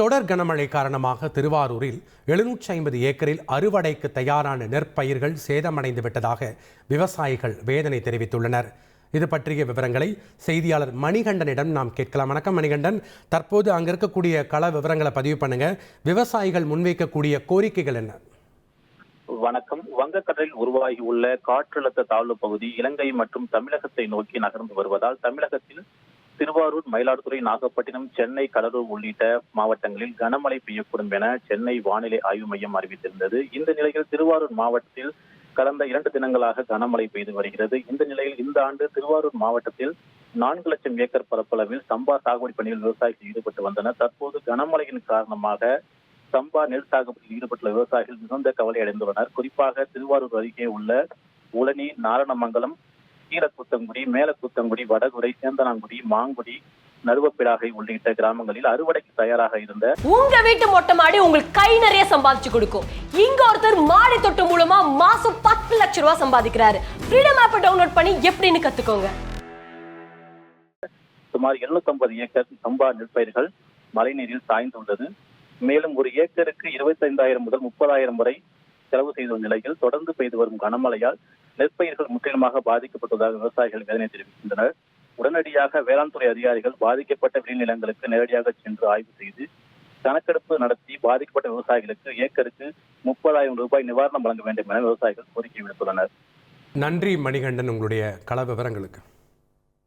தொடர் கனமழை காரணமாக திருவாரூரில் எழுநூற்றி ஐம்பது ஏக்கரில் அறுவடைக்கு தயாரான நெற்பயிர்கள் சேதமடைந்து விட்டதாக விவசாயிகள் வேதனை தெரிவித்துள்ளனர். இது பற்றிய விவரங்களை செய்தியாளர் மணிகண்டனிடம் நாம் கேட்கலாம். வணக்கம் மணிகண்டன். தற்போது அங்கே இருக்கக்கூடிய கள விவரங்களை பதிவு பண்ணுங்க. விவசாயிகள் முன்வைக்கக்கூடிய கோரிக்கைகள் என்ன? வணக்கம். வங்கக்கடலில் உருவாகி உள்ள காற்றழுத்த தாழ்வு பகுதி இலங்கை மற்றும் தமிழகத்தை நோக்கி நகர்ந்து வருவதால் தமிழகத்தில் திருவாரூர் மயிலாடுதுறை நாகப்பட்டினம் சென்னை கடலூர் உள்ளிட்ட மாவட்டங்களில் கனமழை பெய்யக்கூடும் என சென்னை வானிலை ஆய்வு மையம் அறிவித்திருந்தது. இந்த நிலையில் திருவாரூர் மாவட்டத்தில் கடந்த இரண்டு தினங்களாக கனமழை பெய்து வருகிறது. இந்த நிலையில் இந்த ஆண்டு திருவாரூர் மாவட்டத்தில் நான்கு லட்சம் ஏக்கர் பரப்பளவில் சம்பா சாகுபடி பணியில் விவசாயிகள் ஈடுபட்டு வந்தனர். தற்போது கனமழையின் காரணமாக சம்பா நெல் சாகுபடியில் ஈடுபட்டுள்ள விவசாயிகள் மிகுந்த கவலை அடைந்துள்ளனர். குறிப்பாக திருவாரூர் அருகே உள்ள உளனி நாரணமங்கலம் கீழக்குத்தங்குடி மேலக்குத்தங்குடி வடகுறை சேந்தனாங்குடி மாங்குடி நடுவப்பிடாகை உள்ளிட்ட கிராமங்களில் அறுவடைக்கு தயாராக இருந்த உங்க வீட்டு மொட்டை மாடி உங்களுக்கு கை நிறைய சம்பாதிச்சு கொடுக்கும். இங்க ஒருத்தர் மாடி தொட்டு மூலமா மாசம் பத்து லட்ச ரூபாய் சம்பாதிக்கிறாரு. ஃப்ரீடம் ஆப்பை டவுன்லோட் பண்ணி எப்படின்னு கத்துக்கோங்க. சுமார் 750 ஏக்கர் சம்பா நெற்பயிர்கள் மழைநீரில் சாய்ந்துள்ளது. மேலும் ஒரு ஏக்கருக்கு இருபத்தைந்தாயிரம் முதல் முப்பதாயிரம் வரை செலவு செய்துள்ள நிலையில் தொடர்ந்து பெய்து வரும் கனமழையால் நெற்பயிர்கள் முற்றிலுமாக பாதிக்கப்பட்டதாக விவசாயிகள் வேதனை தெரிவிக்கின்றனர். உடனடியாக வேளாண் துறை அதிகாரிகள் பாதிக்கப்பட்ட விளைநிலங்களுக்கு நேரடியாக சென்று ஆய்வு செய்து கணக்கெடுப்பு நடத்தி பாதிக்கப்பட்ட விவசாயிகளுக்கு ஏக்கருக்கு முப்பதாயிரம் ரூபாய் நிவாரணம் வழங்க வேண்டும் என விவசாயிகள் கோரிக்கை விடுத்துள்ளனர். நன்றி மணிகண்டன் உங்களுடைய கள விவரங்களுக்கு.